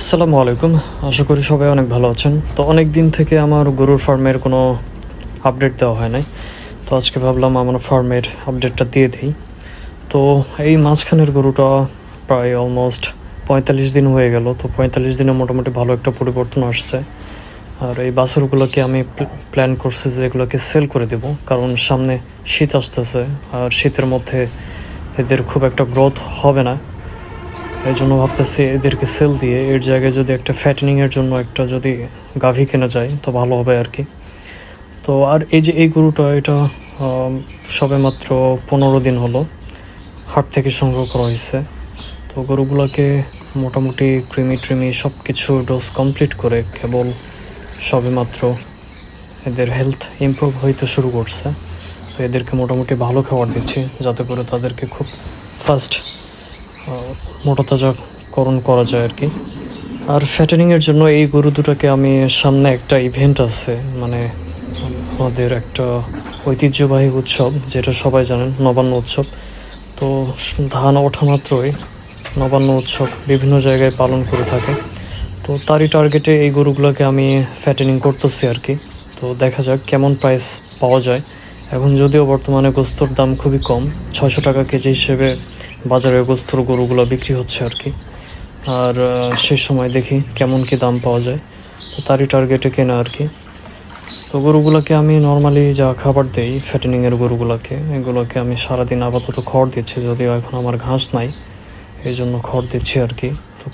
আসসালামু আলাইকুম। আশা করি সবাই অনেক ভালো আছেন। তো অনেক দিন থেকে আমার গরুর ফার্মের কোনো আপডেট দেওয়া হয় নাই। তো আজকে ভাবলাম আমার ফার্মের আপডেটটা দিয়ে দিই। তো এই মাঝখানের গরুটা প্রায় অলমোস্ট পঁয়তাল্লিশ দিন হয়ে গেল। তো পঁয়তাল্লিশ দিনে মোটামুটি ভালো একটা পরিবর্তন আসছে। আর এই বাছুরগুলোকে আমি প্ল্যান করছি যে এগুলোকে সেল করে দেব। কারণ সামনে শীত আসতেছে। আর শীতের মধ্যে এদের খুব একটা গ্রোথ হবে না। এই জন্য ভাবতেছি এদেরকে সেল দিয়ে এর জায়গায় যদি একটা ফ্যাটেনিংয়ের জন্য একটা যদি গাভি কেনা যায়, তো ভালো হবে আর কি তো আর এই যে এই গরুটা, এটা সবে মাত্র পনেরো দিন হলো, হাট থেকে সংগ্রহ করা হয়েছে। তো গরুগুলোকে মোটামুটি ক্রিমি ট্রিমি সব কিছু ডোজ কমপ্লিট করে কেবল সবে মাত্র এদের হেলথ ইমপ্রুভ হইতে শুরু করছে। তো এদেরকে মোটামুটি ভালো খাবার দিচ্ছি, যাতে করে তাদেরকে খুব ফাস্ট মোটা তাজাকরণ করা যায় আর কি। আর ফ্যাটেনিংয়ের জন্য এই গরু দুটোকে আমি সামনে একটা ইভেন্ট আছে মানে আমাদের একটা ঐতিহ্যবাহী উৎসব, যেটা সবাই জানেন, নবান্ন উৎসব। তো ধান ওঠা মাত্রই নবান্ন উৎসব বিভিন্ন জায়গায় পালন করে থাকে। তো তারই টার্গেটে এই গরুগুলোকে আমি ফ্যাটেনিং করতেছি আর কি। তো দেখা যাক কেমন প্রাইস পাওয়া যায়। এখন যদিও বর্তমানে গোস্তর দাম খুবই কম, ছয়শো টাকা কেজি হিসেবে বাজারে গোস্তর গরুগুলো বিক্রি হচ্ছে আর কি। আর সেই সময় দেখি কেমন কি দাম পাওয়া যায়, তো তারই টার্গেটে কেনা আর কি। তো গরুগুলোকে আমি নর্মালি যা খাবার দিই ফ্যাটেনিংয়ের গরুগুলোকে, এগুলোকে আমি সারাদিন আপাতত খড় দিচ্ছি, যদিও এখন আমার ঘাস নাই এই জন্য খড় দিচ্ছি আর কি। তো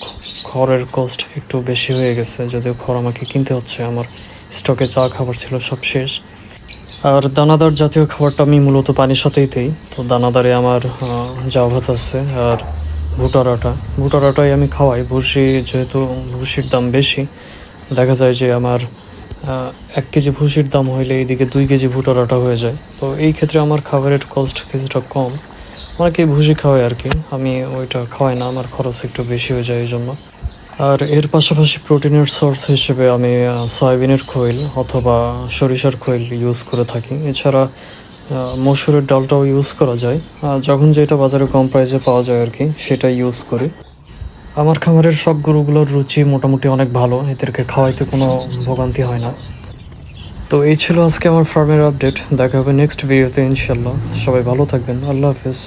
খড়ের কস্ট একটু বেশি হয়ে গেছে, যদিও খড় আমাকে কিনতে হচ্ছে, আমার স্টকে যা খাবার ছিল সব শেষ। আর দানাদার জাতীয় খাবারটা আমি মূলত পানির সাথেই দিই। তো দানাদারে আমার জাউ ভাত আছে আর ভুটার আটা ভুটার আটাই আমি খাওয়াই। ভুসি যেহেতু ভুসির দাম বেশি, দেখা যায় যে আমার এক কেজি ভুসির দাম হইলে এইদিকে দুই কেজি ভুটার আটা হয়ে যায়। তো এই ক্ষেত্রে আমার খাবারের কস্ট কিছুটা কম। অনেকেই ভুসি খাওয়াই আর কি। আমি ওইটা খাওয়াই না, আমার খরচ একটু বেশি হয়ে যায় এই জন্য আর এর পাশাপাশি প্রোটিনের সোর্স হিসেবে আমি সয়াবিনের খৈল অথবা সরিষার খৈল ইউজ করে থাকি। এছাড়া মসুরের ডালটাও ইউজ করা যায়। যখন যেটা বাজারে কম প্রাইসে পাওয়া যায় আর কি সেটা ইউজ করি। আমার খামারের সব গরুগুলোর রুচি মোটামুটি অনেক ভালো, এদেরকে খাওয়াইতে কোনো ভোগান্তি হয় না। তো এই ছিল আজকে আমার ফার্মের আপডেট দেখা হবে নেক্সট ভিডিওতে ইনশাল্লাহ সবাই ভালো থাকবেন। আল্লাহ হাফিজ।